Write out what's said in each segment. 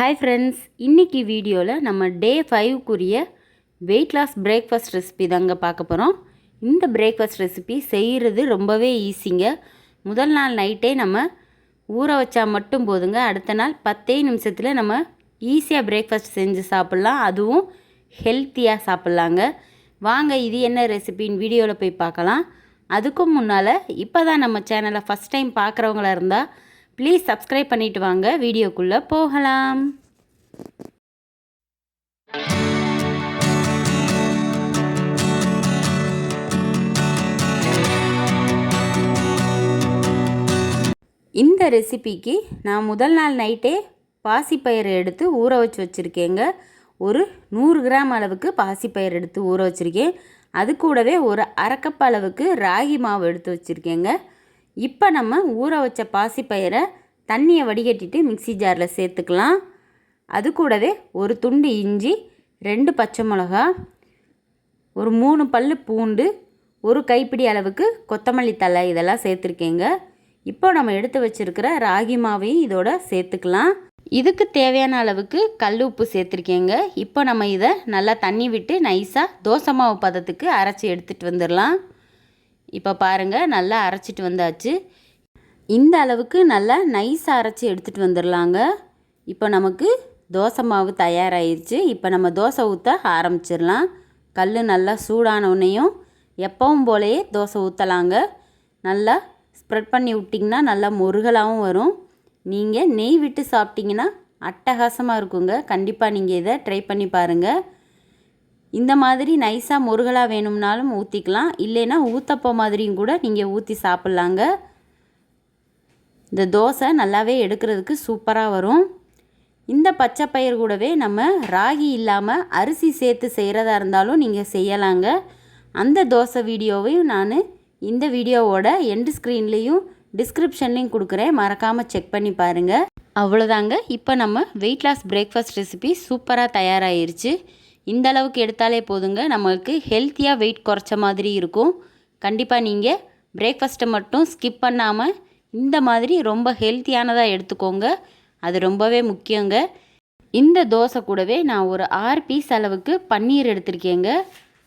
Hi friends இன்றைக்கி வீடியோவில் நம்ம டே ஃபைவ்க்குரிய வெயிட் லாஸ் பிரேக்ஃபாஸ்ட் ரெசிபி தாங்க பார்க்க போகிறோம் இந்த பிரேக்ஃபாஸ்ட் ரெசிபி செய்கிறது ரொம்பவே ஈஸிங்க முதல் நாள் நைட்டே நம்ம ஊற வச்சா மட்டும் போதுங்க. அடுத்த நாள் பத்தே நிமிஷத்தில் நம்ம ஈஸியாக பிரேக்ஃபாஸ்ட் செஞ்சு சாப்பிட்லாம். அதுவும் ஹெல்த்தியாக சாப்பிட்லாங்க. வாங்க இது என்ன ரெசிபின்னு வீடியோவில் போய் பார்க்கலாம். அதுக்கும் முன்னால் இப்போ தான் நம்ம சேனலை ஃபஸ்ட் டைம் பார்க்குறவங்களா இருந்தால் ப்ளீஸ் சப்ஸ்கிரைப் பண்ணிட்டு வாங்க. வீடியோக்குள்ளே போகலாம். இந்த ரெசிபிக்கு நான் முதல் நாள் நைட்டே பாசிப்பயிறு எடுத்து ஊற வச்சு வச்சுருக்கேங்க. ஒரு நூறு கிராம் அளவுக்கு பாசிப்பயிறு எடுத்து ஊற வச்சுருக்கேன். அது கூடவே ஒரு அரை அளவுக்கு ராகி மாவு எடுத்து வச்சுருக்கேங்க. இப்போ நம்ம ஊற வச்ச பாசிப்பயிரை தண்ணியை வடிகட்டிட்டு மிக்சி ஜாரில் சேர்த்துக்கலாம். அது கூடவே ஒரு துண்டு இஞ்சி ரெண்டு பச்சை மிளகா ஒரு மூணு பல் பூண்டு ஒரு கைப்பிடி அளவுக்கு கொத்தமல்லி தழை இதெல்லாம் சேர்த்துருக்கேங்க. இப்போ நம்ம எடுத்து வச்சுருக்கிற ராகி மாவையும் இதோட சேர்த்துக்கலாம். இதுக்கு தேவையான அளவுக்கு கல் உப்பு சேர்த்துருக்கேங்க. இப்போ நம்ம இதை நல்லா தண்ணி விட்டு நைஸாக தோசை மாவு பதத்துக்கு அரைச்சி எடுத்துகிட்டு வந்துடலாம். இப்போ பாருங்கள் நல்லா அரைச்சிட்டு வந்தாச்சு. இந்த அளவுக்கு நல்லா நைஸாக அரைச்சி எடுத்துகிட்டு வந்துடலாங்க இப்போ நமக்கு தோசை மாவு தயாராகிருச்சு இப்போ நம்ம தோசை ஊற்ற ஆரம்பிச்சிடலாம் கல் நல்லா சூடான எப்பவும் போலயே தோசை ஊற்றலாங்க நல்லா ஸ்ப்ரெட் பண்ணி விட்டிங்கன்னா நல்லா முருகலாகவும் வரும். நீங்கள் நெய் விட்டு சாப்பிட்டிங்கன்னா அட்டகாசமாக இருக்குங்க. கண்டிப்பாக நீங்கள் இதை ட்ரை பண்ணி பாருங்கள் இந்த மாதிரி நைஸாக முருகலாக வேணும்னாலும் ஊற்றிக்கலாம் இல்லைன்னா ஊத்தப்போ மாதிரியும் கூட நீங்கள் ஊற்றி சாப்பிட்லாங்க. இந்த தோசை நல்லாவே எடுக்கிறதுக்கு சூப்பராக வரும். இந்த பச்சை பயிர் கூடவே நம்ம ராகி இல்லாமல் அரிசி சேர்த்து செய்கிறதா இருந்தாலும் நீங்கள் செய்யலாங்க. அந்த தோசை வீடியோவையும் நான் இந்த வீடியோவோட எண்டு ஸ்க்ரீன்லேயும் டிஸ்கிரிப்ஷன்லேயும் கொடுக்குறேன். மறக்காமல் செக் பண்ணி பாருங்கள் அவ்வளோதாங்க இப்போ நம்ம வெயிட் லாஸ் பிரேக்ஃபாஸ்ட் ரெசிபி சூப்பராக தயாராகிருச்சு இந்த அளவுக்கு எடுத்தாலே போதுங்க. நம்மளுக்கு ஹெல்த்தியாக வெயிட் குறைச்ச மாதிரி இருக்கும். கண்டிப்பாக நீங்கள் பிரேக்ஃபாஸ்ட்டை மட்டும் ஸ்கிப் பண்ணாமல் இந்த மாதிரி ரொம்ப ஹெல்த்தியானதாக எடுத்துக்கோங்க. அது ரொம்பவே முக்கியங்க. இந்த தோசை கூடவே நான் ஒரு ஆறு பீஸ் அளவுக்கு பன்னீர் எடுத்திருக்கேங்க.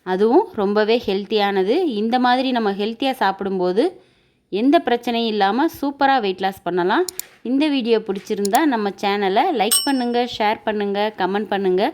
அதுவும் ரொம்பவே ஹெல்த்தியானது இந்த மாதிரி நம்ம ஹெல்த்தியாக சாப்பிடும்போது எந்த பிரச்சனையும் இல்லாமல் சூப்பராக வெயிட் லாஸ் பண்ணலாம். இந்த வீடியோ பிடிச்சிருந்தா நம்ம சேனலை லைக் பண்ணுங்கள் ஷேர் பண்ணுங்கள் கமெண்ட் பண்ணுங்கள்